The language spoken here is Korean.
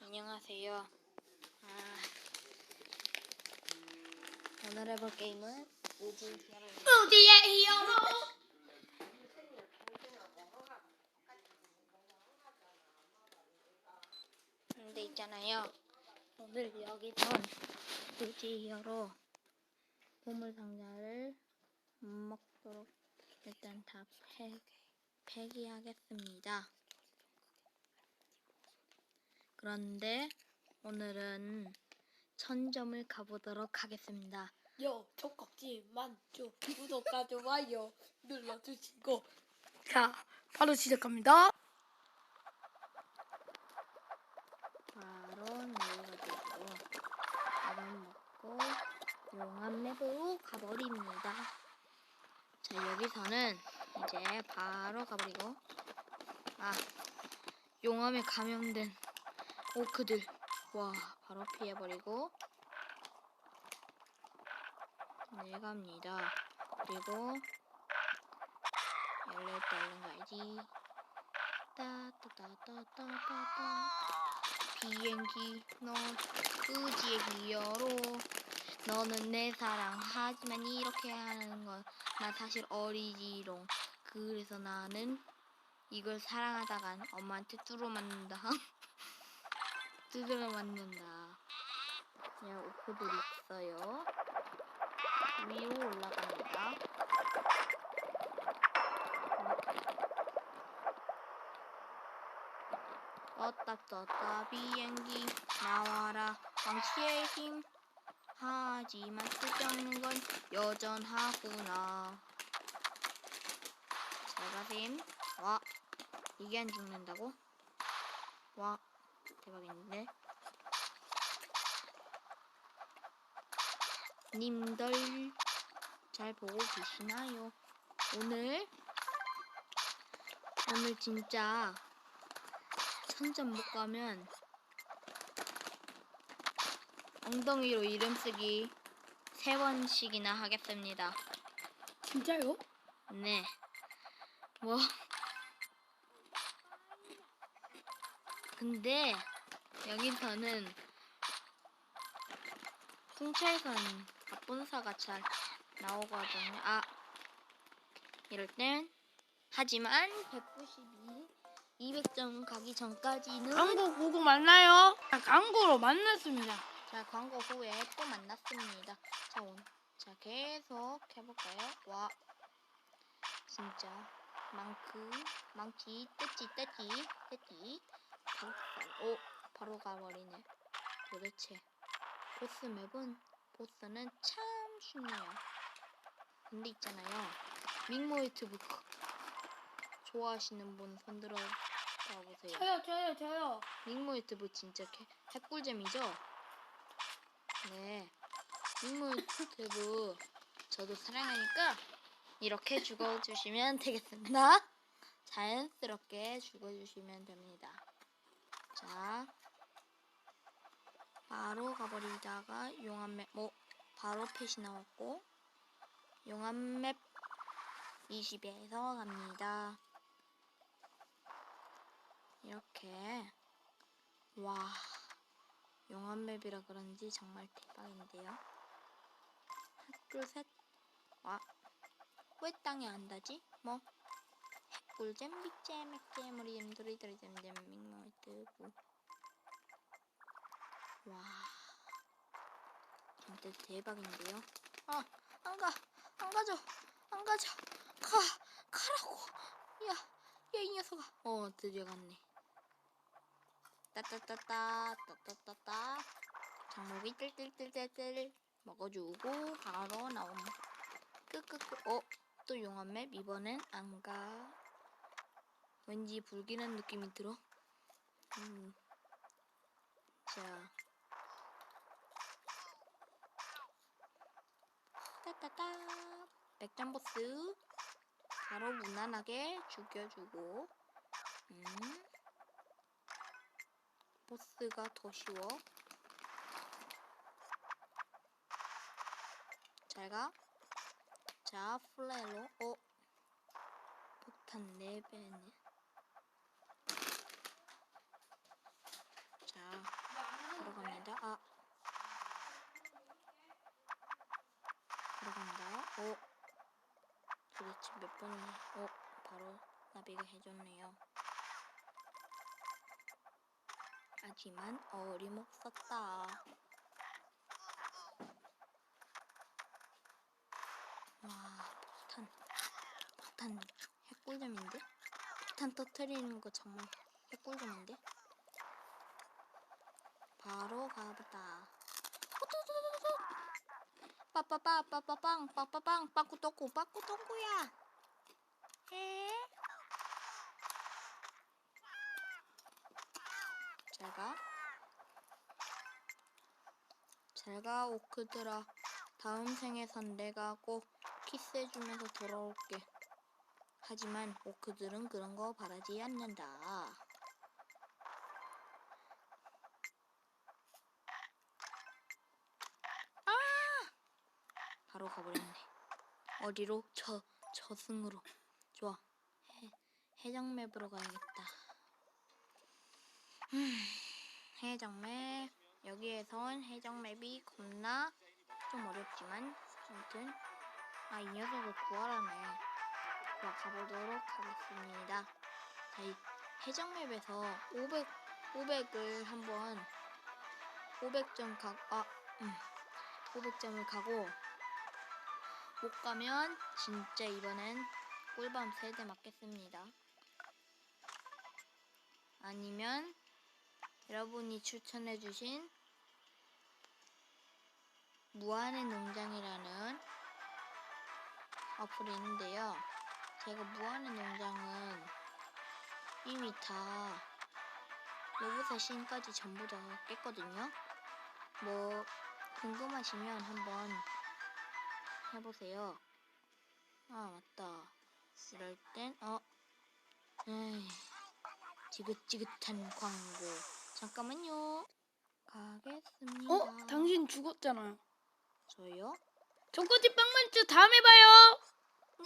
안녕하세요. 아, 오늘 해볼 게임은 우주 히어로. 우디의 히어로 근데 있잖아요. 오늘 여기선 우주 히어로 보물 상자를 먹도록 일단 다 폐, 폐기하겠습니다. 그런데 오늘은 천점을 가보도록 하겠습니다. 요 촉각지 만족 구독과 좋아요 눌러주시고 자 바로 시작합니다 바로 내려가지고 밥은 먹고 용암 맵으로 가버립니다. 자 여기서는 이제 바로 가버리고. 아 용암에 감염된 오크들. 와 바로 피해버리고. 네 갑니다. 그리고 열렸다 얼른 가야지. 따따따따따따따. 비행기 너 의지의 히어로. 너는 내 사랑. 하지만 이렇게 하는 건 나 사실 어리지롱 그래서 나는 이걸 사랑하다간 엄마한테 뚫어 맞는다. 두드려 맞는다. 야 오크들 있어요. 위로 올라갑니다. 떴다 떴다 비행기 나와라. 왕치의 힘. 하지만 쓸데없는 건 여전하구나 잘가셈 와 이게 안 죽는다고? 와 대박인데 님들 잘 보고 계시나요? 오늘 오늘 진짜 천점 못 가면 엉덩이로 이름 쓰기 세 번씩이나 하겠습니다. 진짜요? 네. 뭐. 근데 여기서는 풍차에선 갑분사가 잘 나오거든요. 아. 이럴 땐 하지만 192 200점 가기 전까지는 광고 보고 만나요 자, 광고로 만났습니다 자, 광고 후에 또 만났습니다. 자, 온, 자, 계속 해볼까요? 와, 진짜 망크, 망치, 떼찌, 떼찌, 떼찌. 오, 바로 가버리네. 도대체 보스 맵은 보스는 참 쉽네요. 근데 있잖아요, 유튜브 좋아하시는 분 손들어 봐보세요. 저요 저요 저요 유튜브 진짜 개, 핵꿀잼이죠? 네. 유튜브 저도 사랑하니까 이렇게 죽어주시면 되겠습니다. 자연스럽게 죽어주시면 됩니다. 자, 바로 가버리다가 용암맵, 뭐, 바로 펫이 나왔고, 용암맵 20에서 갑니다. 이렇게 와 용암맵이라 그런지 정말 대박인데요 하나 둘셋와 왜 땅에 안 닿지? 뭐? 핵꿀잼 빅잼 핵잼 우리 잼들이 들이잼잼 밍모이 뜨고. 와. 진짜 대박인데요? 아 안 가. 안 가져 안 가져 가. 가라고. 야 야 이 녀석아. 어 드디어 갔네. 따따따따 따따따따. 장목이 뜰뜰뜰뜰뜰. 먹어주고 바로 나옴 끄끄끄 어 또 용암맵 이번엔 안가 왠지 불길한 느낌이 들어 음. 자 따따따 백점 보스 바로 무난하게 죽여주고 음. 보스가 더 쉬워. 잘 가. 자, 플레로. 어? 폭탄 4배네. 자, 들어갑니다. 아. 들어간다. 어? 오. 도대체 몇 번이, 오. 어, 바로 나비가 해줬네요. 하지만 어림없었다. 폭탄 핵꿀잼인데? 폭탄 터트리는 거 정말 핵꿀잼인데? 바로 가보다. 빠빠빠 빠빠빵 빠빠빵 빠꾸떡구 빠꾸떡구야. 에? 잘가. 잘가 오크들아. 다음 생에선 내가 꼭 키스해주면서 돌아올게. 하지만 오크들은 그런 거 바라지 않는다. 아! 바로 가버렸네. 어디로? 저 저승으로. 좋아. 해, 해적맵으로 가야겠다. 음, 해적맵. 여기에선 해적맵이 겁나 좀 어렵지만 아무튼 아 이 녀석을 구하라네. 자, 가보도록 하겠습니다. 자, 이 해적맵에서 500, 500을 한번 500점 가, 아, 음, 500점을 가고 못 가면 진짜 이번엔 꿀밤 3대 맞겠습니다. 아니면 여러분이 추천해주신 무한의 농장이라는 어플이 있는데요. 제가 무한의 농장은 이미 다 로봇의 신까지 전부 다 깼거든요. 뭐 궁금하시면 한번 해보세요. 아 맞다. 이럴 땐 어, 에이, 지긋지긋한 광고. 잠깐만요. 가겠습니다. 어? 당신 죽었잖아요. 저요? 전코티 빵만주 다음에 봐요.